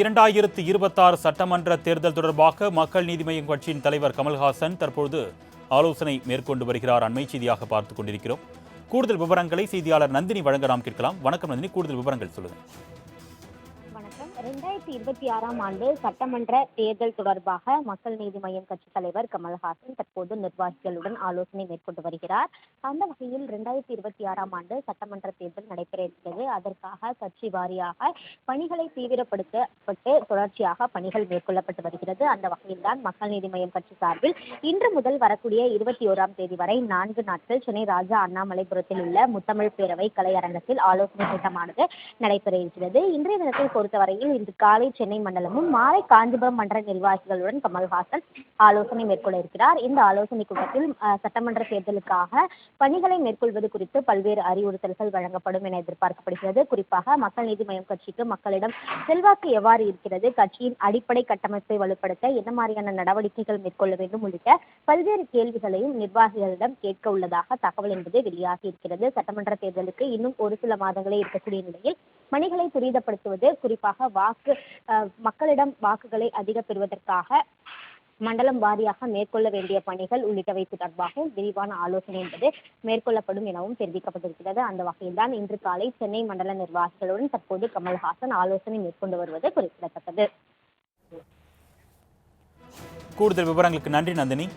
இரண்டாயிரத்து இருபத்தாறு சட்டமன்ற தேர்தல் தொடர்பாக மக்கள் நீதி மய்யம் கட்சியின் தலைவர் கமல்ஹாசன் தற்பொழுது ஆலோசனை மேற்கொண்டு வருகிறார். அண்மை செய்தியாக பார்த்துக் கொண்டிருக்கிறோம். கூடுதல் விவரங்களை செய்தியாளர் நந்தினி வழங்க நாம் கேட்கலாம். வணக்கம் நந்தினி. கூடுதல் விவரங்கள் சொல்லுங்கள். ரெண்டாயிரத்தி இருபத்தி ஆறாம் ஆண்டு சட்டமன்ற தேர்தல் தொடர்பாக மக்கள் நீதி மய்யம் கட்சி தலைவர் கமல்ஹாசன் தற்போது நிர்வாகிகளுடன் ஆலோசனை மேற்கொண்டு வருகிறார். அந்த வகையில் ரெண்டாயிரத்தி இருபத்தி ஆறாம் ஆண்டு சட்டமன்ற தேர்தல் நடைபெற இருக்கிறது அதற்காக கட்சி வாரியாக பணிகளை தீவிரப்படுத்தப்பட்டு தொடர்ச்சியாக பணிகள் மேற்கொள்ளப்பட்டு வருகிறது. அந்த வகையில்தான் மக்கள் நீதி மய்யம் கட்சி சார்பில் இன்று முதல் வரக்கூடிய இருபத்தி ஓராம் தேதி வரை நான்கு நாட்கள் சென்னை ராஜா அண்ணாமலைபுரத்தில் உள்ள முத்தமிழ் பேரவை கலையரங்கத்தில் ஆலோசனை கூட்டமானது நடைபெற இருக்கிறது. இன்றைய தினத்தை பொறுத்தவரையில் இன்று காலை சென்னை மண்டலமும் மாலை காஞ்சிபுரம் மன்ற நிர்வாகிகளுடன் கமல்ஹாசன் ஆலோசனை மேற்கொள்ள இருக்கிறார். இந்த ஆலோசனை கூட்டத்தில் சட்டமன்ற தேர்தலுக்காக பணிகளை மேற்கொள்வது குறித்து பல்வேறு அறிவுறுத்தல்கள் வழங்கப்படும் என எதிர்பார்க்கப்படுகிறது. குறிப்பாக மக்கள் நீதி மய்யம் கட்சிக்கு மக்களிடம் செல்வாக்கு எவ்வாறு இருக்கிறது கட்சியின் அடிப்படை கட்டமைப்பை வலுப்படுத்த என்ன மாதிரியான நடவடிக்கைகள் மேற்கொள்ள வேண்டும் உள்ளிட்ட பல்வேறு கேள்விகளையும் நிர்வாகிகளிடம் கேட்க உள்ளதாக தகவல் என்பது வெளியாகி இருக்கிறது. சட்டமன்ற தேர்தலுக்கு இன்னும் ஒரு சில மாதங்களே இருக்கக்கூடிய நிலையில் பணிகளை துரிதப்படுத்துவது குறிப்பாக வாக்கு மக்களிடம் வாக்குகளை அதிக பெறுவதற்காக மண்டலம் வாரியாக மேற்கொள்ள வேண்டிய பணிகள் உள்ளிட்டவை தொடர்பாக விரிவான ஆலோசனை என்பது மேற்கொள்ளப்படும் எனவும் தெரிவிக்கப்பட்டிருக்கிறது. அந்த வகையில்தான் இன்று காலை சென்னை மண்டல நிர்வாகிகளுடன் தற்போது கமல்ஹாசன் ஆலோசனை மேற்கொண்டு வருவது குறிப்பிடத்தக்கது. கூடுதல் விவரங்களுக்கு நன்றி நந்தினி.